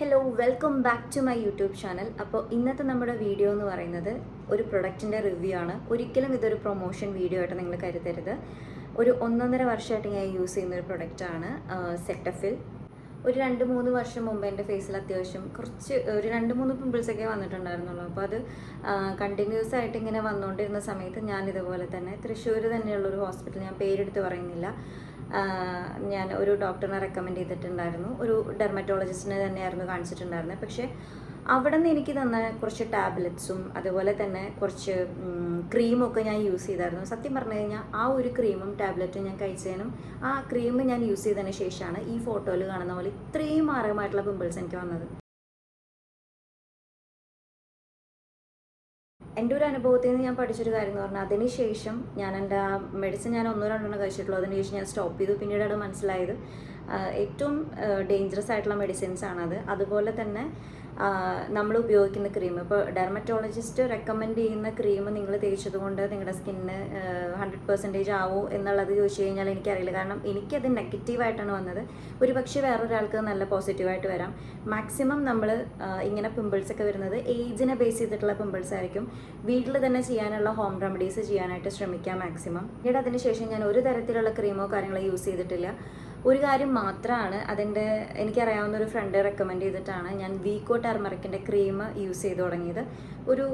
Hello welcome back to my YouTube channel അപ്പോൾ ഇന്നത്തെ നമ്മുടെ വീഡിയോ എന്ന് പറയുന്നത് ഒരു പ്രൊഡക്റ്റിന്റെ റിവ്യൂ ആണ്. ഒരിക്കലും ഇതൊരു പ്രൊമോഷൻ വീഡിയോ ആയിട്ട് നിങ്ങൾ കരുതരുത്. ഒരു ഒന്നൊന്നര വർഷമായിട്ട് ഞാൻ യൂസ് ചെയ്യുന്ന ഒരു പ്രൊഡക്റ്റാണ് സെറ്റഫിൽ ഒരു രണ്ട് മൂന്ന് വർഷം മുമ്പ് എന്റെ ഫേസിൽ അത്യാവശ്യം കുറച്ച് ഒരു രണ്ട് മൂന്ന് പിമ്പിൾസ് ഒക്കെ വന്നിട്ടുണ്ടായിരുന്നുള്ളൂ. അപ്പോൾ അത് കണ്ടിന്യൂസ് ആയിട്ട് ഇങ്ങനെ വന്നുകൊണ്ടിരുന്ന സമയത്ത് ഞാൻ ഇതുപോലെ തന്നെ തൃശ്ശൂർ തന്നെയുള്ള ഒരു ഹോസ്പിറ്റൽ ഞാൻ പേരെടുത്ത് പറയുന്നില്ല. ഞാൻ ഒരു ഡോക്ടറിനെ റെക്കമെൻഡ് ചെയ്തിട്ടുണ്ടായിരുന്നു. ഒരു ഡെർമറ്റോളജിസ്റ്റിനെ തന്നെയായിരുന്നു കാണിച്ചിട്ടുണ്ടായിരുന്നത് പക്ഷേ അവിടെ നിന്ന് എനിക്ക് തന്ന കുറച്ച് ടാബ്ലറ്റ്സും അതുപോലെ തന്നെ കുറച്ച് ക്രീമൊക്കെ ഞാൻ യൂസ് ചെയ്തായിരുന്നു. സത്യം പറഞ്ഞു കഴിഞ്ഞാൽ ആ ഒരു ക്രീമും ടാബ്ലറ്റും ഞാൻ കഴിച്ചതിനും ആ ക്രീം ഞാൻ യൂസ് ചെയ്തതിന് ശേഷമാണ് ഈ ഫോട്ടോയിൽ കാണുന്ന പോലെ ഇത്രയും മാരകമായിട്ടുള്ള പിമ്പിൾസ് എനിക്ക് വന്നത്. എന്റെ ഒരു അനുഭവത്തിൽ നിന്ന് ഞാൻ പഠിച്ചൊരു കാര്യം എന്ന് പറഞ്ഞാൽ അതിനുശേഷം ഞാൻ എന്റെ മെഡിസിൻ ഞാൻ ഒന്നോ രണ്ടോ കഴിച്ചിട്ടുള്ളൂ. അതിനുശേഷം ഞാൻ സ്റ്റോപ്പ് ചെയ്തു. പിന്നീടാണ് മനസ്സിലായത് ഏറ്റവും ഡേഞ്ചറസ് ആയിട്ടുള്ള മെഡിസിൻസ് ആണത് അതുപോലെ തന്നെ നമ്മൾ ഉപയോഗിക്കുന്ന ക്രീം ഇപ്പോൾ ഡെർമറ്റോളജിസ്റ്റ് റെക്കമെൻഡ് ചെയ്യുന്ന ക്രീം നിങ്ങൾ തേച്ചത് കൊണ്ട് നിങ്ങളുടെ സ്കിന്നിന് ഹൺഡ്രഡ് പെർസെന്റേജ് ആവോ എന്നുള്ളത് ചോദിച്ചു കഴിഞ്ഞാൽ എനിക്കറിയില്ല. കാരണം എനിക്കത് നെഗറ്റീവായിട്ടാണ് വന്നത്. ഒരു പക്ഷേ വേറൊരാൾക്ക് നല്ല പോസിറ്റീവായിട്ട് വരാം. മാക്സിമം നമ്മൾ ഇങ്ങനെ പിമ്പിൾസ് ഒക്കെ വരുന്നത് ഏജിനെ ബേസ് ചെയ്തിട്ടുള്ള പിമ്പിൾസ് ആയിരിക്കും. വീട്ടിൽ തന്നെ ചെയ്യാനുള്ള ഹോം റെമഡീസ് ചെയ്യാനായിട്ട് ശ്രമിക്കാം മാക്സിമം പിന്നീട് അതിനുശേഷം ഞാൻ ഒരു തരത്തിലുള്ള ക്രീമോ കാര്യങ്ങളോ യൂസ് ചെയ്തിട്ടില്ല. ഒരു കാര്യം മാത്രമാണ് അതിന്റെ എനിക്കറിയാവുന്ന ഒരു ഫ്രണ്ട് റെക്കമെൻഡ് ചെയ്തിട്ടാണ് ഞാൻ വീക്കോ ടെർമറിക്കിന്റെ ക്രീം യൂസ് ചെയ്ത് തുടങ്ങിയത്. ഒരു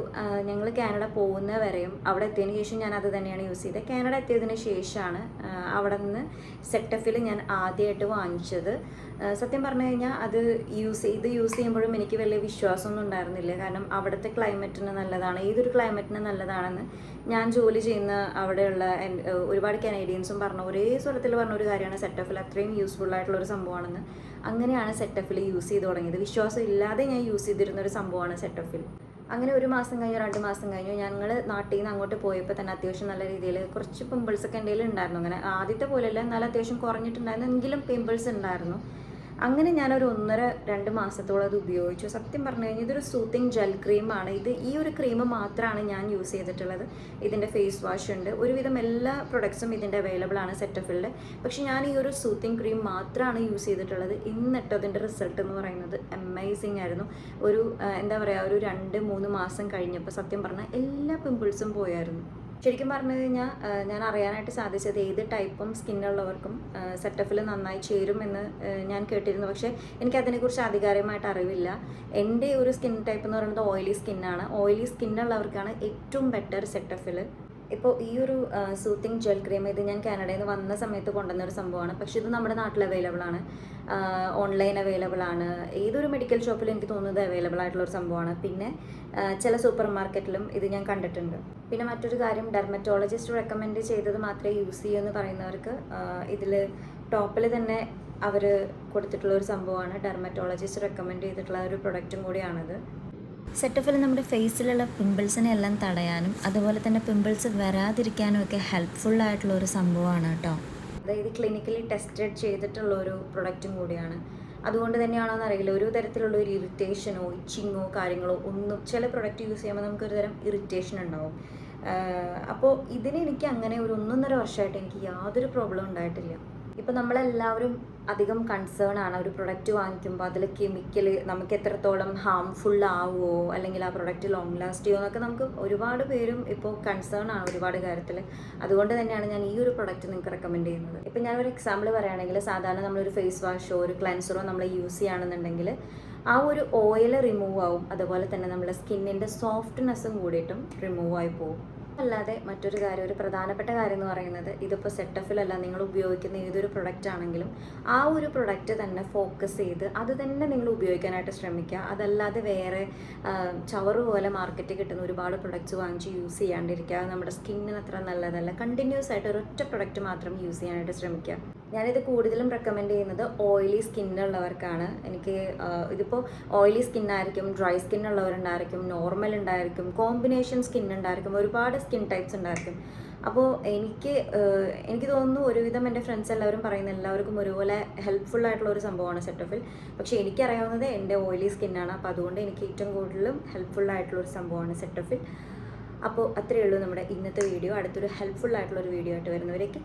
ഞങ്ങൾ കാനഡ പോകുന്ന വരെയും അവിടെ എത്തിയതിന് ശേഷം ഞാൻ അത് തന്നെയാണ് യൂസ് ചെയ്തത്. കാനഡ എത്തിയതിന് ശേഷമാണ് അവിടെ നിന്ന് സെറ്റഫിൽ ഞാൻ ആദ്യമായിട്ട് വാങ്ങിച്ചത്. സത്യം പറഞ്ഞു കഴിഞ്ഞാൽ അത് യൂസ് ഇത് യൂസ് ചെയ്യുമ്പോഴും എനിക്ക് വലിയ വിശ്വാസമൊന്നും ഉണ്ടായിരുന്നില്ല. കാരണം അവിടുത്തെ ക്ലൈമറ്റിന് നല്ലതാണ്. ഏതൊരു ക്ലൈമറ്റിന് നല്ലതാണെന്ന് ഞാൻ ജോലി ചെയ്യുന്ന അവിടെയുള്ള ഒരുപാട് കനേഡിയൻസും പറഞ്ഞ ഒരേ സ്വരത്തിൽ പറഞ്ഞ ഒരു കാര്യമാണ് സെറ്റഫിൽ അത്രയും യൂസ്ഫുൾ ആയിട്ടുള്ള ഒരു സംഭവമാണെന്ന്. അങ്ങനെയാണ് സെറ്റപ്പിൽ യൂസ് ചെയ്ത് തുടങ്ങിയത്. വിശ്വാസം ഇല്ലാതെ ഞാൻ യൂസ് ചെയ്തിരുന്ന ഒരു സംഭവമാണ് സെറ്റപ്പിൽ അങ്ങനെ ഒരു മാസം കഴിഞ്ഞോ രണ്ട് മാസം കഴിഞ്ഞോ ഞങ്ങൾ നാട്ടിൽ നിന്ന് അങ്ങോട്ട് പോയപ്പോൾ തന്നെ അത്യാവശ്യം നല്ല രീതിയിൽ കുറച്ച് പിമ്പിൾസ് ഒക്കെ എന്റെ ഉണ്ടായിരുന്നു. അങ്ങനെ ആദ്യത്തെ പോലെയല്ല എന്നാൽ അത്യാവശ്യം കുറഞ്ഞിട്ടുണ്ടായിരുന്നു. എങ്കിലും പിമ്പിൾസ് ഉണ്ടായിരുന്നു. അങ്ങനെ ഞാനൊരു ഒന്നര രണ്ട് മാസത്തോളം അത് ഉപയോഗിച്ചു. സത്യം പറഞ്ഞു കഴിഞ്ഞാൽ ഇതൊരു സൂത്തിങ് ജെൽ ക്രീമാണ് ഇത് ഈ ഒരു ക്രീം മാത്രമാണ് ഞാൻ യൂസ് ചെയ്തിട്ടുള്ളത്. ഇതിന്റെ ഫേസ് വാഷ് ഉണ്ട്. ഒരുവിധം എല്ലാ പ്രൊഡക്ട്സും ഇതിന്റെ അവൈലബിൾ ആണ് സെറ്റഫിളിൽ പക്ഷേ ഞാൻ ഈ ഒരു സൂത്തിങ് ക്രീം മാത്രമാണ് യൂസ് ചെയ്തിട്ടുള്ളത്. ഇന്നിട്ട് അതിന്റെ റിസൾട്ട് എന്ന് പറയുന്നത് അമേസിങ് ആയിരുന്നു. ഒരു എന്താ പറയുക ഒരു രണ്ട് മൂന്ന് മാസം കഴിഞ്ഞപ്പോൾ സത്യം പറഞ്ഞാൽ എല്ലാ പിമ്പിൾസും പോയായിരുന്നു. ശരിക്കും പറഞ്ഞു കഴിഞ്ഞാൽ ഞാൻ അറിയാനായിട്ട് സാധിച്ചത് ഏത് ടൈപ്പും സ്കിന്നുള്ളവർക്കും സെറ്റപ്പിൽ നന്നായി ചേരുമെന്ന് ഞാൻ കേട്ടിരുന്നു. പക്ഷേ എനിക്ക് അതിനെക്കുറിച്ച് ആധികാരികമായിട്ട് അറിവില്ല. എന്റെ ഒരു സ്കിൻ ടൈപ്പ് എന്ന് പറയുന്നത് ഓയിലി സ്കിന്നാണ്. ഓയിലി സ്കിന്നുള്ളവർക്കാണ് ഏറ്റവും ബെറ്റർ സെറ്റപ്പിൽ ഇപ്പോൾ ഈ ഒരു സൂത്തിങ് ജെൽ ക്രീം ഇത് ഞാൻ കാനഡയിൽ നിന്ന് വന്ന സമയത്ത് കൊണ്ടുവന്ന ഒരു സംഭവമാണ്. പക്ഷേ ഇത് നമ്മുടെ നാട്ടിൽ അവൈലബിൾ ആണ്. ഓൺലൈൻ അവൈലബിൾ ആണ്. ഏതൊരു മെഡിക്കൽ ഷോപ്പിലും എനിക്ക് തോന്നുന്നത് അവൈലബിൾ ആയിട്ടുള്ള ഒരു സംഭവമാണ്. പിന്നെ ചില സൂപ്പർ മാർക്കറ്റിലും ഇത് ഞാൻ കണ്ടിട്ടുണ്ട്. പിന്നെ മറ്റൊരു കാര്യം ഡെർമറ്റോളജിസ്റ്റ് റെക്കമെൻഡ് ചെയ്തത് മാത്രമേ യൂസ് ചെയ്യൂ എന്ന് പറയുന്നവർക്ക് ഇതിൽ ടോപ്പിൽ തന്നെ അവർ കൊടുത്തിട്ടുള്ള ഒരു സംഭവമാണ്. ഡെർമറ്റോളജിസ്റ്റ് റെക്കമെൻഡ് ചെയ്തിട്ടുള്ള ഒരു പ്രൊഡക്റ്റും കൂടിയാണിത്. സെറ്റഫിൽ നമ്മുടെ ഫേസിലുള്ള പിമ്പിൾസിനെ എല്ലാം തടയാനും അതുപോലെ തന്നെ പിമ്പിൾസ് വരാതിരിക്കാനും ഒക്കെ ഹെൽപ്ഫുൾ ആയിട്ടുള്ള ഒരു സംഭവമാണ് കേട്ടോ. അതായത് ക്ലിനിക്കലി ടെസ്റ്റഡ് ചെയ്തിട്ടുള്ള ഒരു പ്രൊഡക്റ്റും കൂടിയാണ്. അതുകൊണ്ട് തന്നെയാണോ എന്നറിയില്ല. ഒരു തരത്തിലുള്ള ഒരു ഇറിറ്റേഷനോ ഇച്ചിങ്ങോ കാര്യങ്ങളോ ഒന്നും ചില പ്രൊഡക്റ്റ് യൂസ് ചെയ്യുമ്പോൾ നമുക്ക് തരം ഇറിറ്റേഷൻ ഉണ്ടാവും. അപ്പോൾ ഇതിന് എനിക്ക് അങ്ങനെ ഒരു ഒന്നൊന്നര വർഷമായിട്ട് എനിക്ക് യാതൊരു പ്രോബ്ലം ഉണ്ടായിട്ടില്ല. ഇപ്പം നമ്മളെല്ലാവരും അധികം കൺസേൺ ആണ് ഒരു പ്രൊഡക്റ്റ് വാങ്ങിക്കുമ്പോൾ അതിൽ കെമിക്കൽ നമുക്ക് എത്രത്തോളം ഹാംഫുൾ ആവുമോ അല്ലെങ്കിൽ ആ പ്രൊഡക്റ്റ് ലോങ് ലാസ്റ്റ് ചെയ്യുമോ എന്നൊക്കെ നമുക്ക് ഒരുപാട് പേരും ഇപ്പോൾ കൺസേൺ ആണ് ഒരുപാട് കാര്യത്തിൽ അതുകൊണ്ട് തന്നെയാണ് ഞാൻ ഈ ഒരു പ്രൊഡക്റ്റ് നിങ്ങൾക്ക് റെക്കമെൻഡ് ചെയ്യുന്നത്. ഇപ്പം ഒരു എക്സാമ്പിൾ പറയുകയാണെങ്കിൽ സാധാരണ നമ്മളൊരു ഫേസ് വാഷോ ഒരു ക്ലൻസറോ നമ്മൾ യൂസ് ചെയ്യുകയാണെന്നുണ്ടെങ്കിൽ ആ ഒരു ഓയിൽ റിമൂവ് ആവും. അതുപോലെ തന്നെ നമ്മുടെ സ്കിന്നിന്റെ സോഫ്റ്റ്നെസ്സും കൂടിയിട്ടും റിമൂവ് ആയി പോകും. അല്ലാതെ മറ്റൊരു കാര്യം ഒരു പ്രധാനപ്പെട്ട കാര്യം എന്ന് പറയുന്നത് ഇതിപ്പോൾ സെറ്റഫിലല്ല നിങ്ങൾ ഉപയോഗിക്കുന്ന ഏതൊരു പ്രൊഡക്റ്റ് ആണെങ്കിലും ആ ഒരു പ്രൊഡക്റ്റ് തന്നെ ഫോക്കസ് ചെയ്ത് അത് തന്നെ നിങ്ങൾ ഉപയോഗിക്കാനായിട്ട് ശ്രമിക്കുക. അതല്ലാതെ വേറെ ചവറ് പോലെ മാർക്കറ്റിൽ കിട്ടുന്ന ഒരുപാട് പ്രൊഡക്റ്റ്സ് വാങ്ങിച്ച് യൂസ് ചെയ്യാണ്ടിരിക്കുക. നമ്മുടെ സ്കിന്നിന് അത്ര നല്ലതല്ല. കണ്ടിന്യൂസ് ആയിട്ട് ഒരൊറ്റ പ്രൊഡക്റ്റ് മാത്രം യൂസ് ചെയ്യാനായിട്ട് ശ്രമിക്കുക. ഞാനിത് കൂടുതലും റെക്കമെൻഡ് ചെയ്യുന്നത് ഓയിലി സ്കിന്നുള്ളവർക്കാണ് എനിക്ക് ഇതിപ്പോൾ ഓയിലി സ്കിന്നായിരിക്കും ഡ്രൈ സ്കിൻ ഉള്ളവരുണ്ടായിരിക്കും നോർമൽ ഉണ്ടായിരിക്കും കോമ്പിനേഷൻ സ്കിൻ ഉണ്ടായിരിക്കും ഒരുപാട് സ്കിൻ ടൈപ്സ് ഉണ്ടായിരിക്കും. അപ്പോൾ എനിക്ക് എനിക്ക് തോന്നുന്നു ഒരുവിധം എന്റെ ഫ്രണ്ട്സ് എല്ലാവരും പറയുന്ന എല്ലാവർക്കും ഒരുപോലെ ഹെൽപ്ഫുൾ ആയിട്ടുള്ള ഒരു സംഭവമാണ് സെറ്റോഫിൽ പക്ഷേ എനിക്കറിയാവുന്നത് എന്റെ ഓയിലി സ്കിന്നാണ് അപ്പോൾ അതുകൊണ്ട് എനിക്ക് ഏറ്റവും കൂടുതലും ഹെൽപ്ഫുൾ ആയിട്ടുള്ള ഒരു സംഭവമാണ് സെറ്റോഫിൽ അപ്പോൾ അത്രയേ ഉള്ളൂ നമ്മുടെ ഇന്നത്തെ വീഡിയോ അടുത്തൊരു ഹെൽപ്ഫുൾ ആയിട്ടുള്ള ഒരു വീഡിയോ ആയിട്ട് വരുന്നവരേക്ക്